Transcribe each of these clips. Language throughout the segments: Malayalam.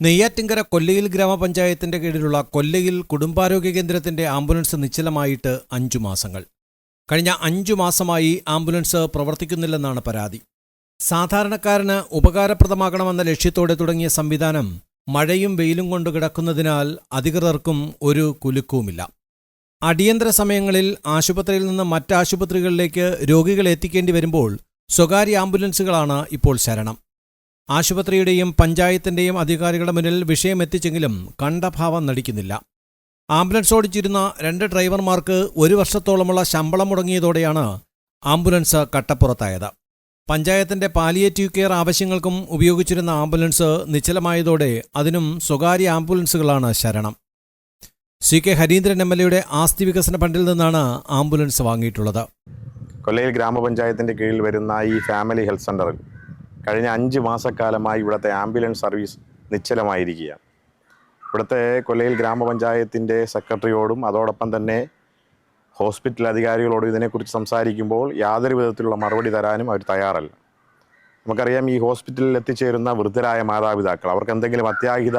നെയ്യാറ്റിങ്കര കൊല്ലയിൽ ഗ്രാമപഞ്ചായത്തിന്റെ കീഴിലുള്ള കൊല്ലയിൽ കുടുംബാരോഗ്യ കേന്ദ്രത്തിന്റെ ആംബുലൻസ് നിശ്ചലമായിട്ട് അഞ്ചു മാസങ്ങൾ. കഴിഞ്ഞ അഞ്ചു മാസമായി ആംബുലൻസ് പ്രവർത്തിക്കുന്നില്ലെന്നാണ് പരാതി. സാധാരണക്കാരന് ഉപകാരപ്രദമാകണമെന്ന ലക്ഷ്യത്തോടെ തുടങ്ങിയ സംവിധാനം മഴയും വെയിലും കൊണ്ട് കിടക്കുന്നതിനാൽ അധികൃതർക്കും ഒരു കുലുക്കവുമില്ല. അടിയന്തര സമയങ്ങളിൽ ആശുപത്രിയിൽ നിന്ന് മറ്റ് ആശുപത്രികളിലേക്ക് എത്തിക്കേണ്ടി വരുമ്പോൾ സ്വകാര്യ ആംബുലൻസുകളാണ് ഇപ്പോൾ ശരണം. ആശുപത്രിയുടെയും പഞ്ചായത്തിന്റെയും അധികാരികളുടെ മുന്നിൽ വിഷയമെത്തിച്ചെങ്കിലും കണ്ടഭാവം കണ്ട നടിക്കുന്നില്ല. ആംബുലൻസ് ഓടിച്ചിരുന്ന രണ്ട് ഡ്രൈവർമാർക്ക് ഒരു വർഷത്തോളമുള്ള ശമ്പളം മുടങ്ങിയതോടെയാണ് ആംബുലൻസ് കട്ടപ്പുറത്തായത്. പഞ്ചായത്തിന്റെ പാലിയേറ്റീവ് കെയർ ആവശ്യങ്ങൾക്കും ഉപയോഗിച്ചിരുന്ന ആംബുലൻസ് നിശ്ചലമായതോടെ അതിനും സ്വകാര്യ ആംബുലൻസുകളാണ് ശരണം. C K Harindran M L എയുടെ ആസ്തി വികസന ഫണ്ടിൽ നിന്നാണ് ആംബുലൻസ് വാങ്ങിയിട്ടുള്ളത്. കൊല്ലയിൽ ഗ്രാമപഞ്ചായത്തിന്റെ കീഴിൽ വരുന്ന ഈ ഫാമിലി ഹെൽത്ത് സെന്ററിൽ കഴിഞ്ഞ അഞ്ച് മാസക്കാലമായി ഇവിടുത്തെ ആംബുലൻസ് സർവീസ് നിശ്ചലമായിരിക്കുകയാണ്. ഇവിടുത്തെ കൊല്ലയിൽ ഗ്രാമപഞ്ചായത്തിന്റെ സെക്രട്ടറിയോടും അതോടൊപ്പം തന്നെ ഹോസ്പിറ്റൽ അധികാരികളോടും ഇതിനെക്കുറിച്ച് സംസാരിക്കുമ്പോൾ യാതൊരു വിധത്തിലുള്ള മറുപടി തരാനും അവർ തയ്യാറല്ല. നമുക്കറിയാം ഈ ഹോസ്പിറ്റലിൽ എത്തിച്ചേരുന്ന വൃദ്ധരായ മാതാപിതാക്കൾ അവർക്ക് എന്തെങ്കിലും അത്യാഹിത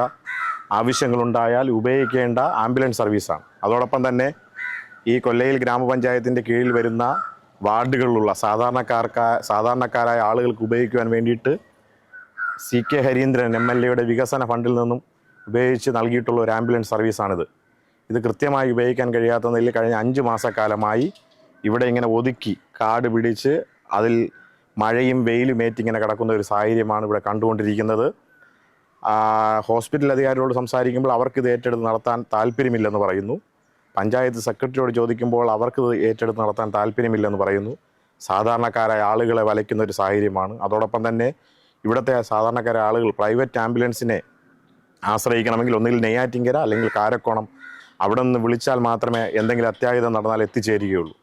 ആവശ്യങ്ങളുണ്ടായാൽ ഉപയോഗിക്കേണ്ട ആംബുലൻസ് സർവീസാണ്. അതോടൊപ്പം തന്നെ ഈ കൊല്ലയിൽ ഗ്രാമപഞ്ചായത്തിന്റെ കീഴിൽ വരുന്ന വാർഡുകളിലുള്ള സാധാരണക്കാർക്ക് സാധാരണക്കാരായ ആളുകൾക്ക് ഉപയോഗിക്കുവാൻ വേണ്ടിയിട്ട് C K Harindran M L എയുടെ വികസന ഫണ്ടിൽ നിന്നും ഉപയോഗിച്ച് നൽകിയിട്ടുള്ള ഒരു ആംബുലൻസ് സർവീസാണിത്. ഇത് കൃത്യമായി ഉപയോഗിക്കാൻ കഴിയാത്ത നിലയിൽ കഴിഞ്ഞ അഞ്ച് മാസക്കാലമായി ഇവിടെ ഇങ്ങനെ ഒതുക്കി കാട് പിടിച്ച് അതിൽ മഴയും വെയിലും ഏറ്റിങ്ങനെ കിടക്കുന്ന ഒരു സാഹചര്യമാണ് ഇവിടെ കണ്ടുകൊണ്ടിരിക്കുന്നത്. ഹോസ്പിറ്റൽ അധികാരികളോട് സംസാരിക്കുമ്പോൾ അവർക്ക് ഇത് ഏറ്റെടുത്ത് നടത്താൻ താല്പര്യമില്ലെന്ന് പറയുന്നു. പഞ്ചായത്ത് സെക്രട്ടറിയോട് ചോദിക്കുമ്പോൾ അവർക്ക് ഏറ്റെടുത്ത് നടത്താൻ താല്പര്യമില്ലെന്ന് പറയുന്നു. സാധാരണക്കാരായ ആളുകളെ വലയ്ക്കുന്ന ഒരു സാഹചര്യമാണ്. അതോടൊപ്പം തന്നെ ഇവിടുത്തെ സാധാരണക്കാരായ ആളുകൾ പ്രൈവറ്റ് ആംബുലൻസിനെ ആശ്രയിക്കണമെങ്കിൽ ഒന്നുകിൽ നെയ്യാറ്റിങ്കര അല്ലെങ്കിൽ കാരക്കോണം അവിടെ നിന്ന് വിളിച്ചാൽ മാത്രമേ എന്തെങ്കിലും അത്യാഹിതം നടന്നാൽ എത്തിച്ചേരുകയുള്ളൂ.